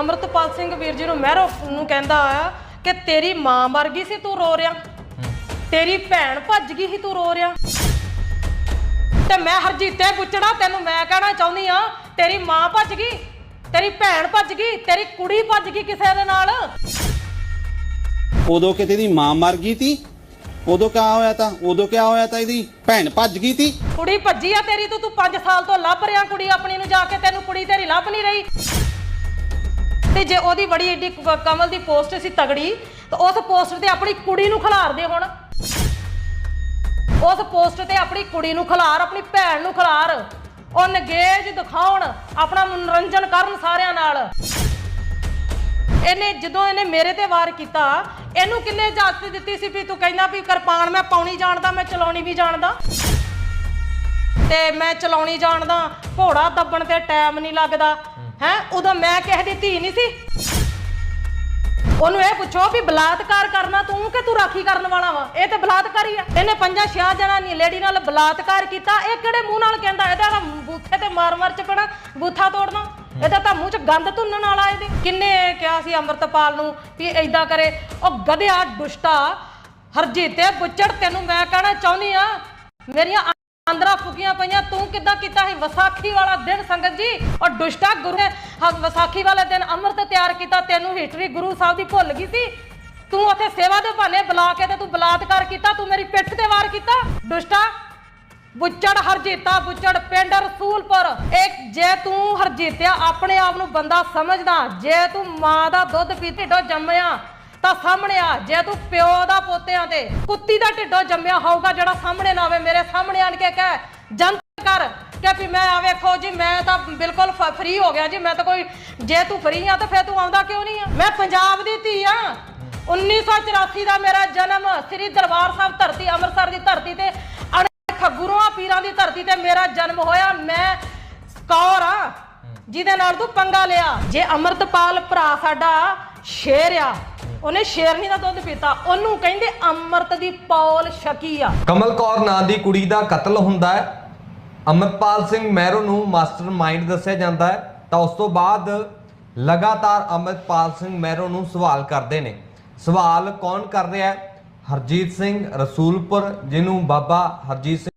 ਅਮਰਤਪਾਲ ਸਿੰਘ ਵੀਰ ਜੀ ਨੂੰ ਮਹਿਰੋ ਨੂੰ ਕਹਿੰਦਾ ਆ ਕਿ ਤੇਰੀ ਮਾਂ ਮਰ ਗਈ ਸੀ ਤੂੰ ਰੋ ਰਿਆ ਤੇਰੀ ਭੈਣ ਭੱਜ ਗਈ ਸੀ ਤੂੰ ਰੋ ਰਿਆ ਤੇ ਮੈਂ ਹਰਜੀਤੇ ਗੁੱਚੜਾ ਤੈਨੂੰ ਮੈਂ ਕਹਿਣਾ ਚਾਹੁੰਦੀ ਆ ਤੇਰੀ ਮਾਂ ਭੱਜ ਗਈ ਤੇਰੀ ਭੈਣ ਭੱਜ ਗਈ ਤੇਰੀ ਕੁੜੀ ਭੱਜ ਗਈ ਕਿਸੇ ਦੇ ਨਾਲ? ਉਦੋਂ ਕਿਤੇ ਦੀ ਮਾਂ ਮਰ ਗਈ ਤੀ? ਉਦੋਂ ਕਿਆ ਹੋਇਆ ਤਾਂ? ਉਦੋਂ ਕਿਆ ਹੋਇਆ ਤਾਂ ਇਹਦੀ ਭੈਣ ਭੱਜ ਗਈ ਤੀ? ਕੁੜੀ ਭੱਜੀ ਆ ਤੇਰੀ ਤੂੰ ਤੂੰ 5 ਸਾਲ ਤੋਂ ਲੱਭ ਰਿਆ ਕੁੜੀ ਆਪਣੀ ਨੂੰ ਜਾ ਕੇ ਤੈਨੂੰ ਕੁੜੀ ਤੇਰੀ ਲੱਭ ਨਹੀਂ ਰਹੀ। ਤੇ ਜੇ ਉਹਦੀ ਬੜੀ ਏਡੀ ਕ- ਕਮਲ ਦੀ ਪੋਸਟ ਸੀ ਤਗੜੀ, ਤਾਂ ਉਸ ਪੋਸਟ ਤੇ ਆਪਣੀ ਕੁੜੀ ਨੂੰ ਖਿਲਾਰ ਹੁਣ। ਉਸ ਪੋਸਟ ਤੇ ਆਪਣੀ ਕੁੜੀ ਨੂੰ ਖਿਲਾਰ, ਆਪਣੀ ਭੈਣ ਨੂੰ ਖਿਲਾਰ। ਉਹ ਨਗੇਜ ਦਿਖਾਉਣ, ਆਪਣਾ ਮਨੋਰੰਜਨ ਕਰਨ ਸਾਰਿਆਂ ਨਾਲ। ਇਹਨੇ ਜਦੋਂ ਇਹਨੇ ਮੇਰੇ ਤੇ ਵਾਰ ਕੀਤਾ, ਇਹਨੂੰ ਕਿੰਨੇ ਇਜਾਜ਼ਤ ਦਿੱਤੀ ਸੀ ਵੀ ਤੂੰ ਕਹਿੰਦਾ ਵੀ ਕਿਰਪਾਨ ਮੈਂ ਪਾਉਣੀ ਜਾਣਦਾ, ਮੈਂ ਚਲਾਉਣੀ ਵੀ ਜਾਣਦਾ। ਤੇ ਮੈਂ ਚਲਾਉਣੀ ਜਾਣਦਾ, ਘੋੜਾ ਦੱਬਣ ਤੇ ਟਾਈਮ ਨਹੀਂ ਲੱਗਦਾ। ਹੈ? ਉਦੋਂ ਮੈਂ ਕਿਸੇ ਦੀ ਧੀ ਨਹੀਂ ਸੀ। ਉਹਨੂੰ ਇਹ ਪੁੱਛੋ ਵੀ ਬਲਾਤਕਾਰ ਕਰਨਾ ਤੂੰ ਕਿ ਤੂੰ ਰਾਖੀ ਕਰਨ ਵਾਲਾ ਵਾ? ਇਹ ਤੇ ਬਲਾਤਕਾਰੀ ਆ। ਇਹਨੇ ਪੰਜਾਂ ਛਿਆ ਜਣਾ ਨੀ ਲੇਡੀ ਨਾਲ ਬਲਾਤਕਾਰ ਕੀਤਾ। ਇਹ ਕਿਹੜੇ ਮੂੰਹ ਨਾਲ ਕਹਿੰਦਾ? ਇਹਦਾ ਤਾਂ ਬੂਥੇ ਤੇ ਮਾਰ ਮਾਰ ਚਪਣਾ ਬੂਥਾ ਤੋੜਨਾ। ਇਹਦਾ ਤਾਂ ਮੂੰਹ 'ਚ ਗੰਦ ਧੁੰਨਣ ਵਾਲਾ ਇਹਦੇ। ਕਿੰਨੇ ਕਿਹਾ ਸੀ ਅੰਮ੍ਰਿਤਪਾਲ ਨੂੰ ਵੀ ਐਦਾਂ ਕਰੇ? ਉਹ ਗਧਿਆ, ਦੁਸ਼ਟਾ, ਹਰਜੀਤੇ ਬੁੱਚੜ ਤੈਨੂੰ ਮੈਂ ਕਹਿਣਾ ਚਾਹੁੰਦੀ ਆ, ਮੇਰੀਆਂ ਅੰਦਰਾਂ ਫੁਕੀਆਂ ਪਈਆਂ, ਤੂੰ ਕਿੱਦਾਂ ਕੀਤਾ ਸੀ? ਵਿਸਾਖੀ ਵਾਲਾ ਦਿਨ ਸੰਗਤ ਜੀ, ਔਰ ਦੁਸ਼ਟਾ ਗੁਰੂ ਨੇ ਹ- ਵਿਸਾਖੀ ਵਾਲੇ ਦਿਨ ਅੰਮ੍ਰਿਤ ਤਿਆਰ ਕੀਤਾ, ਤੈਨੂੰ ਹਿਸਟਰੀ ਗੁਰੂ ਸਾਹਿਬ ਦੀ ਭੁੱਲ ਗਈ ਸੀ? ਤੂੰ ਉੱਥੇ ਸੇਵਾ ਦੇ ਬਹਾਨੇ ਬੁਲਾ ਕੇ ਤੇ ਤੂੰ ਬਲਾਤਕਾਰ ਕੀਤਾ, ਤੂੰ ਮੇਰੀ ਪਿੱਠ ਤੇ ਵਾਰ ਕੀਤਾ? ਦੁਸ਼ਟਾ? ਬੁੱਚੜ ਹਰਜੀਤਾ, ਬੁੱਚੜ ਪਿੰਡ ਰਸੂਲਪੁਰ। ਇੱਕ, ਜੇ ਤੂੰ ਹਰਜੀਤਿਆ ਆਪਣੇ ਆਪ ਨੂੰ ਬੰਦਾ ਸਮਝਦਾ, ਜੇ ਤੂੰ ਮਾਂ ਦਾ ਦੁੱਧ ਪੀ ਢਿੱਡੋਂ ਜੰਮਿਆ ਤਾਂ ਸਾਹਮਣੇ ਆ। ਜੇ ਤੂੰ ਪਿਓ ਦਾ ਪੋਤਿਆਂ ਤੇ ਕੁੱਤੀ ਦਾ ਢਿੱਡੋਂ ਜੰਮਿਆ ਹੋਊਗਾ ਜਿਹੜਾ ਸਾਹਮਣੇ ਨਾ ਆਵੇ, ਮੇਰੇ ਸਾਹਮਣੇ ਆਣ ਕੇ ਕਹਿ ਜੰਤ ਕਰ। ਕਿ ਵੀ ਮੈਂ ਆ ਵੇਖੋ ਜੀ, ਮੈਂ ਤਾਂ ਬਿਲਕੁਲ ਫ੍ਰੀ ਹੋ ਗਿਆ ਜੀ। ਮੈਂ ਤਾਂ ਕੋਈ, ਜੇ ਤੂੰ ਫ੍ਰੀ ਆ ਤਾਂ ਫੇਰ ਤੂੰ ਆਉਂਦਾ ਕਿਉਂ ਨਹੀਂ ਆ? ਮੈਂ ਪੰਜਾਬ ਦੀ ਧੀ ਆ। 1984 ਦਾ ਮੇਰਾ ਜਨਮ ਸ੍ਰੀ ਦਰਬਾਰ ਸਾਹਿਬ ਧਰਤੀ, ਅੰਮ੍ਰਿਤਸਰ ਦੀ ਧਰਤੀ ਤੇ ਅਣਖ ਗੁਰੂਆਂ ਪੀਰਾਂ ਦੀ ਧਰਤੀ ਤੇ ਮੇਰਾ ਜਨਮ ਹੋਇਆ। ਮੈਂ ਕੌਰ ਆ, ਜਿਹਦੇ ਨਾਲ ਤੂੰ ਪੰਗਾ ਲਿਆ। ਜੇ ਅਮਰਤਪਾਲ ਭਰਾ ਸਾਡਾ ਸ਼ੇਰ ਆ। ਉਹਨੇ ਸ਼ੇਰਨੀ ਦਾ ਦੁੱਧ ਪੀਤਾ। ਉਹਨੂੰ ਕਹਿੰਦੇ ਅੰਮ੍ਰਿਤ ਦੀ ਪੌਲ ਛਕੀ ਆ। ਕਮਲ ਕੌਰ ਨਾਂ ਦੀ ਕੁੜੀ ਦਾ ਕਤਲ ਹੁੰਦਾ ਹੈ। ਅਮਰਪਾਲ ਸਿੰਘ ਮਹਿਰੋ ਨੂੰ ਮਾਸਟਰਮਾਈਂਡ ਦੱਸਿਆ ਜਾਂਦਾ ਹੈ। ਤਾਂ ਉਸ ਤੋਂ ਬਾਅਦ ਲਗਾਤਾਰ ਅਮਰਪਾਲ ਸਿੰਘ ਮਹਿਰੋ ਨੂੰ ਸਵਾਲ ਕਰਦੇ ਨੇ। ਸਵਾਲ ਕੌਣ ਕਰ ਰਿਹਾ ਹੈ? ਹਰਜੀਤ ਸਿੰਘ ਰਸੂਲਪੁਰ, ਜਿਹਨੂੰ ਬਾਬਾ ਹਰਜੀਤ ਸਿੰਘ